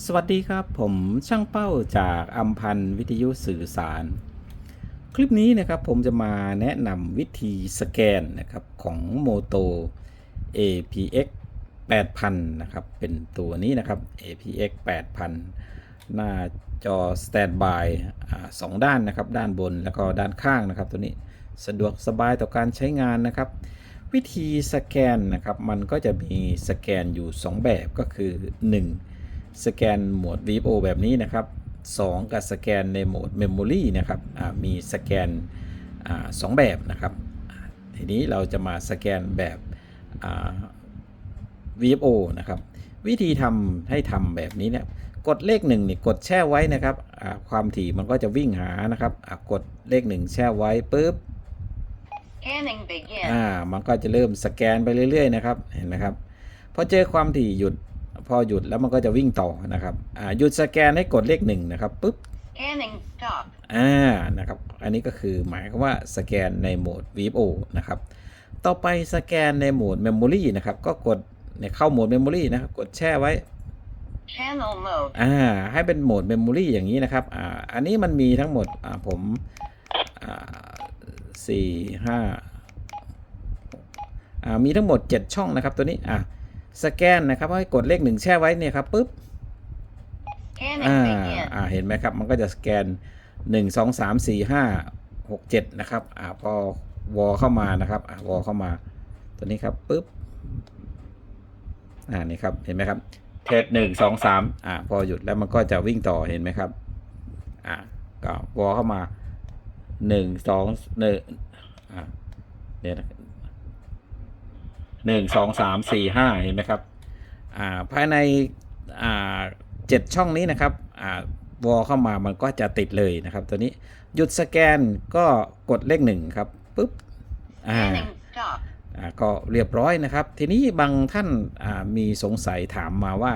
สวัสดีครับ ผมช่างเป้าจากอัมพันวิทยุสื่อสาร คลิปนี้นะครับผมจะมาแนะนำวิธีสแกนนะครับของ Moto APX 8000 นะครับ เป็นตัวนี้นะครับ APX 8000 หน้าจอ Standby อ่าสองด้านนะครับ ด้านบนแล้วก็ด้านข้างนะครับ ตัวนี้สะดวกสบายต่อการใช้งานนะครับ วิธีสแกนนะครับ มันก็จะมีสแกนอยู่ 2 แบบก็คือ 1 สแกนโหมด VO แบบนี้นะครับ 2 กับสแกนในโหมด Memory นะครับอ่ามีสแกนอ่าสองแบบนะครับอ่าทีนี้เราจะมาสแกนแบบอ่า VFO นะครับ วิธีทำให้ทำแบบนี้เนี่ยกดเลขหนึ่งนี่กดแช่ไว้นะครับอ่าความถี่มันก็จะวิ่งหานะครับอ่ากดเลขหนึ่งแช่ไว้ปุ๊บ Scanning begin. อ่ามันก็จะเริ่มสแกนไปเรื่อยๆนะครับเห็นไหมครับพอเจอความถี่หยุด พอหยุดแล้วมันก็จะวิ่งต่อนะครับอ่าหยุดสแกนให้กดเลขหนึ่งนะครับปุ๊บ Scanning stop. อ่านะครับอันนี้ก็คือหมายความว่าสแกนในโหมด VFO นะครับต่อไปสแกนในโหมด Memory นะครับก็กดในเข้าโหมด Memory นะครับกดแช่ไว้ Channel mode. อ่าให้เป็นโหมด Memory อย่างนี้นะครับอ่าอันนี้มันมีทั้งหมดอ่าผมอ่าสี่ห้าอ่ามีทั้งหมด 7 ช่องนะครับตัวนี้อ่า สแกนนะครับให้กดเลขหนึ่งแช่ไว้เนี่ยครับปุ๊บ Scanning อ่า begin. อ่าเห็นไหมครับมันก็จะสแกน1 2 3 4 5 6 7นะครับอ่าพอวอเข้ามานะครับอ่าวอเข้ามา ตัวนี้ครับปุ๊บอ่านี่ครับเห็นไหมครับ เทสหนึ่งสองสามอ่าพอหยุดแล้วมันก็จะวิ่งต่อเห็นไหมครับอ่าก็วอเข้ามาหนึ่งสองหนึ่งอ่าเนี่ยนะ หนึ่งสองสามสี่ห้าเห็นไหมครับอ่าภายในอ่าเจ็ดช่องนี้นะครับอ่าวอเข้ามามันก็จะติดเลยนะครับตัวนี้หยุดสแกนก็กดเลขหนึ่งครับปุ๊บอ่า Scanning stop. อ่าก็เรียบร้อยนะครับ ทีนี้บางท่านอ่ามีสงสัยถามมาว่า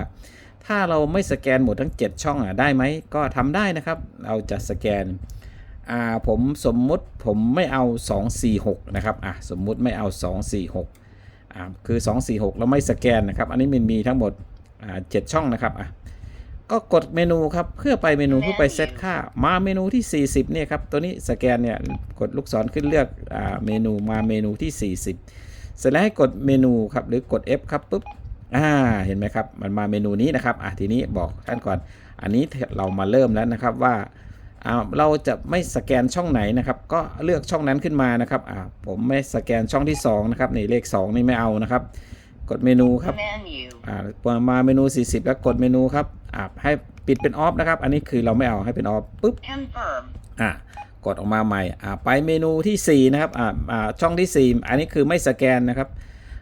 ถ้าเราไม่สแกนหมดทั้ง 7 ช่องอะได้ไหมก็ทำได้นะครับ เราจะสแกนอ่าผมสมมุติผมไม่เอา 246 นะครับอะสมมุติไม่เอา 246อ่า คือ 246 แล้วไม่สแกนนะครับ อันนี้มันมีทั้งหมดอ่า7ช่องนะครับอะก็กดเมนูครับเพื่อไปเมนูเพื่อไปเซตค่ามาเมนูที่ 40เนี่ยครับตัวนี้สแกนเนี่ยกดลูกศรขึ้นเลือกอ่าเมนูมาเมนูที่ 40 เสร็จแล้วให้กดเมนูครับหรือกด F ครับปุ๊บอ่าเห็นไหมครับมันมาเมนูนี้นะครับอะทีนี้บอกท่านก่อน อันนี้เรามาเริ่มแล้วนะครับว่าอ่า เราจะไม่สแกนช่องไหนนะครับ ก็เลือกช่องนั้นขึ้นมานะครับอ่าผมไม่สแกนช่องที่2นะครับนี่เลข 2 นี่ไม่เอานะครับ กดเมนูครับ Menu. อ่ามาเมนู 40 แล้วกดเมนูครับอ่าให้ปิดเป็นออฟนะครับ อันนี้คือเราไม่เอาให้เป็นออฟปุ๊บ Confirm. อะกดออกมาใหม่อะไปเมนูที่4นะครับอ่าอ่าช่องที่ 4 อันนี้คือไม่สแกนนะครับ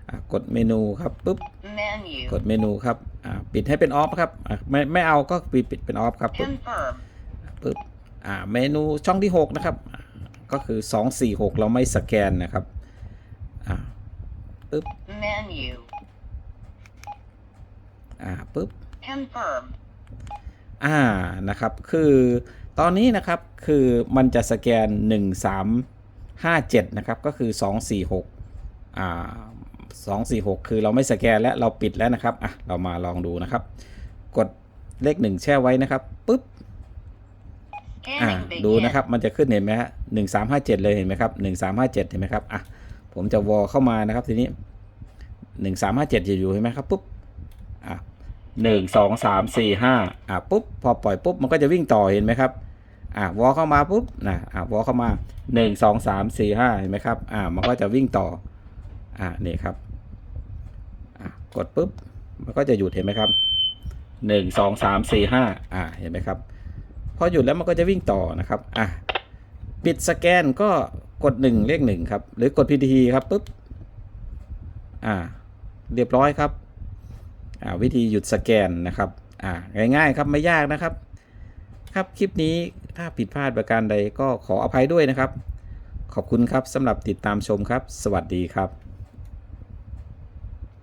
อะกดเมนูครับปุ๊บ Menu. กดเมนูครับอ่าปิดให้เป็นออฟครับอะไม่ไม่เอาก็ปิดปิดเป็นออฟครับปุ๊บ Confirm. ปุ๊บอ่า เมนูช่องที่ 6 นะครับอะก็คือ 2 4 6 เราไม่สแกนนะครับอ่าปุ๊บ Menu. อ่าปุ๊บ Confirm. อ่านะครับ คือตอนนี้นะครับคือมันจะสแกน 1357 นะครับ ก็คือ 246อ่า246 คือเราไม่สแกนและเราปิดแล้วนะครับ อะ เรามาลองดูนะครับ กดเลข 1 แช่ไว้นะครับปุ๊บ อ่า Scanning ดู begin. นะครับ มันจะขึ้นเห็นไหมฮะ1357เลยเห็นไหมครับ1357เห็นไหมครับอะผมจะวอเข้ามานะครับ ทีนี้1357จะอยู่เห็นไหมครับปุ๊บอะหนึ่งสองสามสี่ห้าอะปุ๊บพอปล่อยปุ๊บมันก็จะวิ่งต่อเห็นไหมครับอะวอเข้ามาปุ๊บนะอะวอเข้ามาหนึ่งสองสามสี่ห้าเห็นไหมครับอะมันก็จะวิ่งต่ออะนี่ครับอะกดปุ๊บมันก็จะหยุดเห็นไหมครับหนึ่งสองสามสี่ห้าอะเห็นไหมครับ พอหยุดแล้วมันก็จะวิ่งต่อนะครับอะปิดสแกนก็กดหนึ่งเลขหนึ่งครับ หรือกด PTT ครับปุ๊บอะเรียบร้อยครับอ่าวิธีหยุดสแกนนะครับอ่าง่ายๆครับไม่ยากนะครับ ครับคลิปนี้ถ้าผิดพลาดประการใดก็ขออภัยด้วยนะครับ ขอบคุณครับสำหรับติดตามชมครับ สวัสดีครับ